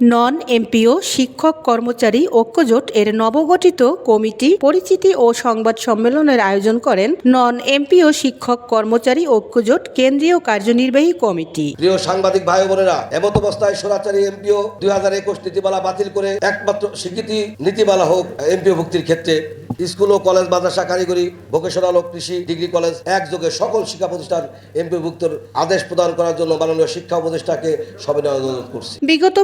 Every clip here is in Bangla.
নন এমপিও শিক্ষক কর্মচারী ঐক্যজোট এর নবগঠিত কমিটি পরিচিতি ও সংবাদ সম্মেলনের আয়োজন করেন নন এমপিও শিক্ষক কর্মচারী ঐক্যজোট কেন্দ্রীয় কার্যনির্বাহী কমিটি। প্রিয় সাংবাদিক ভাই বোনেরা এমত অবস্থায় সরাচারী এমপিও দুই হাজার একুশ নীতিমালা বাতিল করে একমাত্র স্বীকৃতি নীতিমালা হোক এমপিও ভুক্তির ক্ষেত্রে। স্কুল ও কলেজ মাদ্রাসা কারিগরি ভোকেশনাল ও কৃষি ডিগ্রি কলেজ একযোগে সকল শিক্ষা প্রতিষ্ঠান এমপিও ভুক্তর আদেশ প্রদান করার জন্য মাননীয় শিক্ষা উপদেষ্টাকে সবিনয় অনুরোধ করছি। বিগত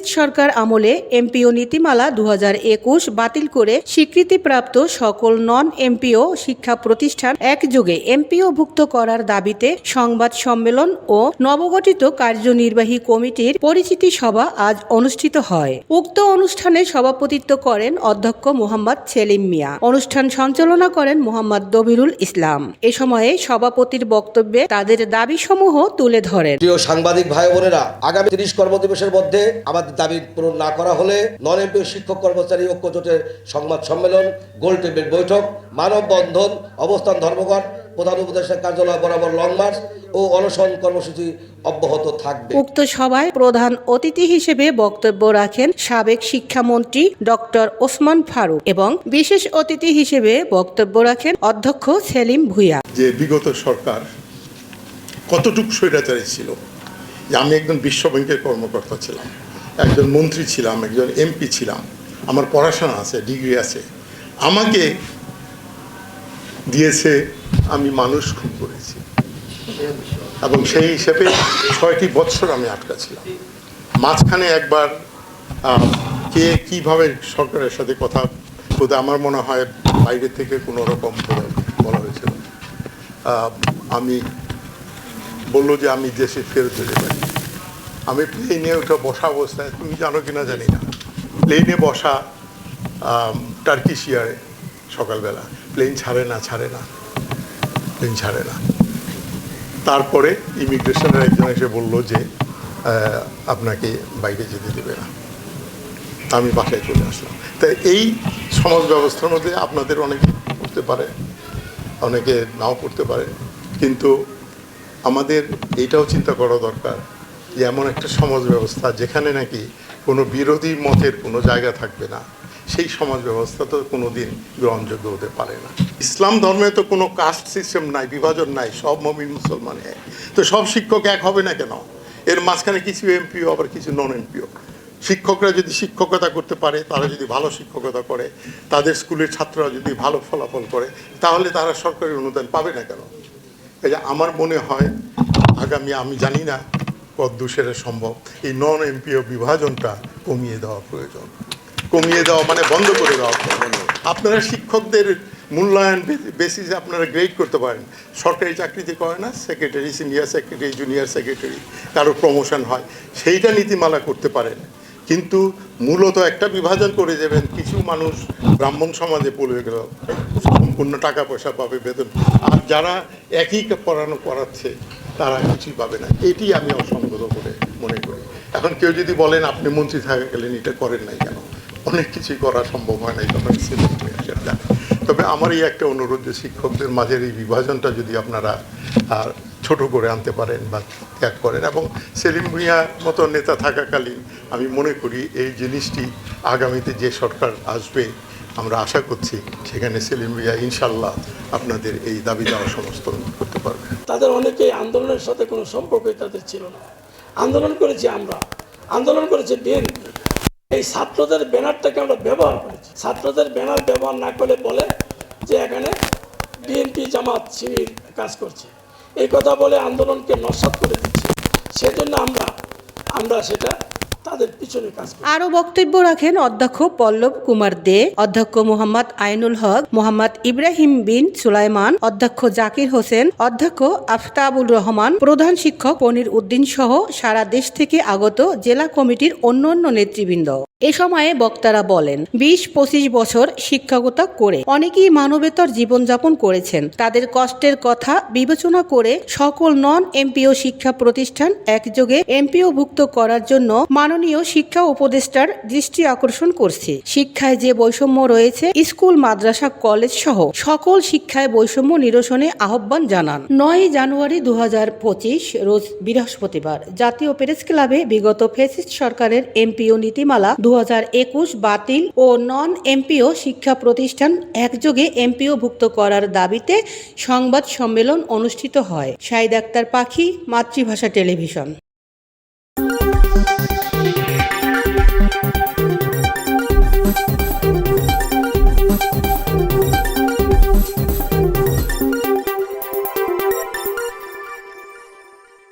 ফেসিস্ট সরকার আমলে এমপিও নীতিমালা দু হাজার একুশ বাতিল করে স্বীকৃতিপ্রাপ্ত সকল নন এমপিও শিক্ষা প্রতিষ্ঠান একযোগে এমপিও ভুক্ত করার দাবিতে সংবাদ সম্মেলন ও নবগঠিত কার্যনির্বাহী কমিটির পরিচিতি সভা আজ অনুষ্ঠিত হয়। উক্ত অনুষ্ঠানে সভাপতিত্ব করেন অধ্যক্ষ মোহাম্মদ সেলিম মিয়া। অনুষ্ঠান সঞ্চালনা করেন মোহাম্মদ দবিরুল ইসলাম। এ সময়ে সভাপতির বক্তব্যে তাদের দাবিসমূহ তুলে ধরেন। প্রিয় সাংবাদিক ভাই বোনেরা, আগামী তিরিশ কর্মদিবসের মধ্যে আমাদের দাবি পূরণ না করা হলে নন এমপিও শিক্ষক কর্মচারী ঐক্য জোটের সংবাদ সম্মেলন গোল টেবিল বৈঠক মানববন্ধন অবস্থান ধর্মঘট প্রধান উপদেষ্টার কার্যালয় বরাবর লং মার্চ ও অনশন কর্মসূচি অব্যাহত থাকবে। উক্ত সভায় প্রধান অতিথি হিসেবে বক্তব্য রাখেন সাবেক শিক্ষামন্ত্রী ডক্টর ওসমান ফারুক এবং বিশেষ অতিথি হিসেবে বক্তব্য রাখেন অধ্যক্ষ সেলিম ভুইয়া। যে বিগত সরকার কতটুকু স্বৈরাচারী ছিল যে আমি একজন বিশ্ব ব্যাংকের কর্মকর্তা ছিলাম। একজন মন্ত্রী ছিলাম, একজন এমপি ছিলাম। আমার পড়াশোনা আছে ডিগ্রি আছে। আমাকে দিয়েছে আমি মানুষ খুন করেছি। এবং সেই হিসেবে ছয়টি বছর আমি আটকা ছিলাম। মাঝখানে একবার কে কীভাবে সরকারের সাথে কথা বলতে, আমার মনে হয় বাইরে থেকে কোনো রকম বলা হয়েছিল। আমি বলল যে আমি দেশে ফেরত যেতে পারি। আমি প্লেনে ওঠা বসা অবস্থায়, তুমি জানো কিনা জানি না। প্লেনে বসা টার্কিশ ইয়ারে সকালবেলা। প্লেন ছাড়ে না ছাড়ে না। প্লেন ছাড়ে না। তারপরে ইমিগ্রেশনের একজন এসে বলল যে আপনাকে বাইরে যেতে দেবে না। আমি বাসায় চলে আসলাম। তাই এই সমাজ ব্যবস্থার মধ্যে আপনাদের অনেকে পড়তে পারে, অনেকে নাও পড়তে পারে। কিন্তু আমাদের এটাও চিন্তা করা দরকার যে এমন একটা সমাজ ব্যবস্থা যেখানে নাকি কোনো বিরোধী মতের কোনো জায়গা থাকবে না, সেই সমাজ ব্যবস্থা তো কোনো দিন গ্রহণযোগ্য হতে পারে না। ইসলাম ধর্মে তো কোনো কাস্ট সিস্টেম নাই, বিভাজন নাই, সব মমিন মুসলমান এক। তো সব শিক্ষক এক হবে না কেন? এর মাঝখানে কিছু এমপিও আবার কিছু নন এমপিও শিক্ষকরা যদি শিক্ষকতা করতে পারে, তারা যদি ভালো শিক্ষকতা করে, তাদের স্কুলের ছাত্ররা যদি ভালো ফলাফল করে, তাহলে তারা সরকারি অনুদান পাবে না কেন? এই যে আমার মনে হয়, আগামী আমি জানি না সেটা সম্ভব। এই নন এমপিও বিভাজনটা কমিয়ে দেওয়া প্রয়োজন। কমিয়ে দেওয়া মানে বন্ধ করে দেওয়া আপনারা শিক্ষকদের মূল্যায়ন বেসিসে আপনারা গ্রেড করতে পারেন। সরকারি চাকরিতে করে না secretary senior secretary junior secretary কারও প্রমোশন হয়। সেইটা নীতিমালা করতে পারেন। কিন্তু মূলত একটা বিভাজন করে দেবেন কিছু মানুষ ব্রাহ্মণ সমাজে পড়ে গেল, সম্পূর্ণ টাকা পয়সা পাবে বেতন। আর যারা একই পড়ানো পড়াচ্ছে, তারা কিছুই পাবে না। এটি আমি অসংগত করে মনে করি। এখন কেউ যদি বলেন, আপনি মন্ত্রী থাকাকালীন এটা করেন নাই কেন? অনেক কিছুই করা সম্ভব হয় না জানেন। তবে আমার এই একটা অনুরোধ যে শিক্ষকদের মাঝের এই বিভাজনটা যদি আপনারা আর ছোট করে আনতে পারেন বা ত্যাগ করেন। এবং সেলিম ভুঁইয়ার মতো নেতা থাকাকালীন আমি মনে করি এই জিনিসটি আগামীতে যে সরকার আসবে, আমরা আশা করছি সেখানে সেলিম ভুঁইয়া ইনশাল্লাহ আপনাদের এই দাবি দেওয়া সমস্ত করতে পারবে। তাদের অনেকেই আন্দোলনের সাথে কোনো সম্পর্কই তাদের ছিল না। আন্দোলন করেছি আমরা। আন্দোলন করেছে বিএনপি। এই ছাত্রদের ব্যানারটাকে আমরা ব্যবহার করেছি। ছাত্রদের ব্যানার ব্যবহার না করলে বলে যে এখানে বিএনপি জামাত শিবির কাজ করছে। এই কথা বলে আন্দোলনকে নস্বাত করে দিচ্ছে। সেজন্য আমরা আমরা সেটা তাদের করি বক্তব্য রাখেন অধ্যক্ষ পল্লব কুমার দে, অধ্যক্ষ মোহাম্মদ আইনুল হক, মোহাম্মদ ইব্রাহিম বিন সুলাইমান, অধ্যক্ষ জাকির হোসেন, অধ্যক্ষ আফতাবুল রহমান, প্রধান শিক্ষক পনির উদ্দিন সহ সারা দেশ থেকে আগত জেলা কমিটির অন্যান্য নেতৃবৃন্দ। এ সময়ে বক্তারা বলেন, বিশ পঁচিশ বছর শিক্ষকতা করে অনেকেই মানবেতর জীবনযাপন করেছেন। তাদের কষ্টের কথা বিবেচনা করে সকল নন এমপিও শিক্ষা প্রতিষ্ঠান একযোগে এমপিও ভুক্ত করার জন্য মাননীয় শিক্ষা উপদেষ্টার দৃষ্টি আকর্ষণ করছে। শিক্ষায় যে বৈষম্য রয়েছে, স্কুল, মাদ্রাসা, কলেজ সহ সকল শিক্ষায় বৈষম্য নিরসনে আহ্বান জানান। নয় জানুয়ারি দু পঁচিশ, রোজ বৃহস্পতিবার, জাতীয় প্রেস ক্লাবে বিগত ফেসিস্ট সরকারের এমপিও নীতিমালা দু বাতিল ও নন এমপিও শিক্ষা প্রতিষ্ঠান একযোগে এমপিও ভুক্ত করার দাবিতে সংবাদ সম্মেলন অনুষ্ঠিত হয়। সাইদ আক্তার পাখি, মাতৃভাষা টেলিভিশন।